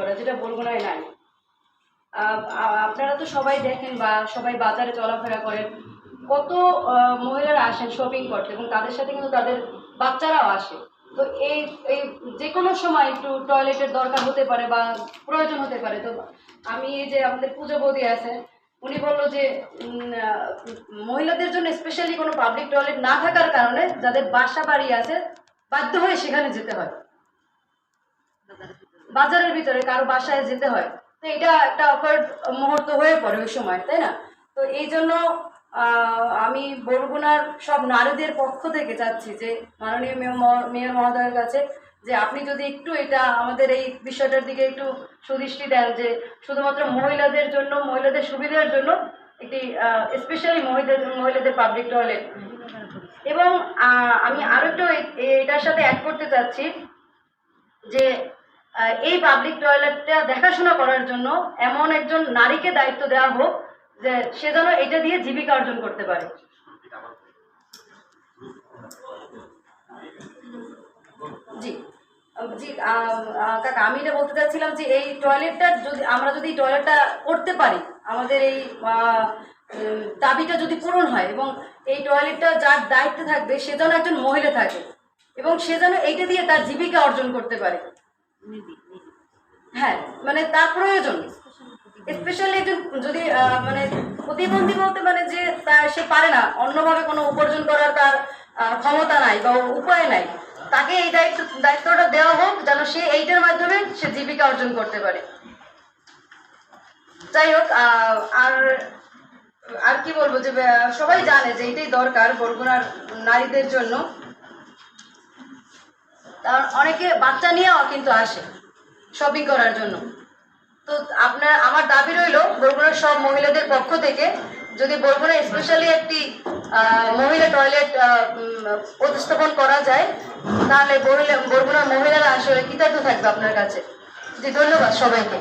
করা, যেটা বরগুনায় নাই আপনারা তো সবাই দেখেন বা সবাই বাজারে চলাফেরা করেন, কত মহিলারা আসেন শপিং করতে এবং তাদের সাথে কিন্তু তাদের বাচ্চারাও আসে। তো এই এই যে কোনো সময় একটু টয়লেটের দরকার হতে পারে বা প্রয়োজন হতে পারে, তো আমি এই যে আমাদের পুজো বৌদি আছে উনি বলল যে মহিলাদের জন্য স্পেশালি কোনো পাবলিক টয়লেট না থাকার কারণে যাদের বাসা বাড়ি আছে, বাধ্য হয়ে সেখানে যেতে হয়। বাজারের ভিতরে কারও বাসায় যেতে হয়, তো এটা একটা অকওয়ার্ড মুহূর্ত হয়ে পড়ে ওই সময়, তাই না? তো এই জন্য আমি বরগুনার সব নারীদের পক্ষ থেকে চাচ্ছি যে মাননীয় মেয়র মহ- মেয়র মহোদয়ের কাছে যে আপনি যদি একটু এটা আমাদের এই বিষয়টার দিকে একটু সুদৃষ্টি দেন যে শুধুমাত্র মহিলাদের জন্য, মহিলাদের সুবিধার জন্য একটি স্পেশালি মহিলাদের মহিলাদের পাবলিক টয়লেট এবং আমি আরও একটু এটার সাথে অ্যাড করতে চাচ্ছি যে এই পাবলিক টয়লেটটা দেখাশোনা করার জন্য এমন একজন নারীকে দায়িত্ব দেওয়া হোক যে সে যেন এটা দিয়ে জীবিকা অর্জন করতে পারে। জি জি কাকা, আমি এটা বলতে চাচ্ছিলাম যে এই টয়লেটটা যদি, আমরা যদি টয়লেটটা করতে পারি, আমাদের এই দাবিটা যদি পূরণ হয় এবং এই টয়লেটটা যার দায়িত্বে থাকবে, সে যেন একজন মহিলা থাকে এবং সে যেন এইটা দিয়ে তার জীবিকা অর্জন করতে পারে। হ্যাঁ মানে তার প্রয়োজন। স্পেশালি একজন যদি মানে প্রতিবন্ধী বলতে মানে যে তার, সে পারে না, অন্যভাবে কোনো উপার্জন করার তার ক্ষমতা নাই বা উপায় নাই, তাকে এই দায়িত্ব, দায়িত্বটা দেওয়া হোক যেন সে এইটার মাধ্যমে সে জীবিকা অর্জন করতে পারে। যাই হোক আর আর কি বলব যে সবাই জানে যে এইটাই দরকার, বরগুনার নারীদের জন্য। কারণ অনেকে বাচ্চা নিয়েও কিন্তু আসে শপিং করার জন্য। তো আপনার, আমার দাবি রইল, বরগুনার সব মহিলাদের পক্ষ থেকে যদি বরগুনা স্পেশালি একটি মহিলা টয়লেট প্রতিস্থাপন করা যায়, তাহলে বরগুনা- বরগুনার মহিলারা আসলে কৃতজ্ঞ থাকবে আপনার কাছে। জি, ধন্যবাদ সবাইকে।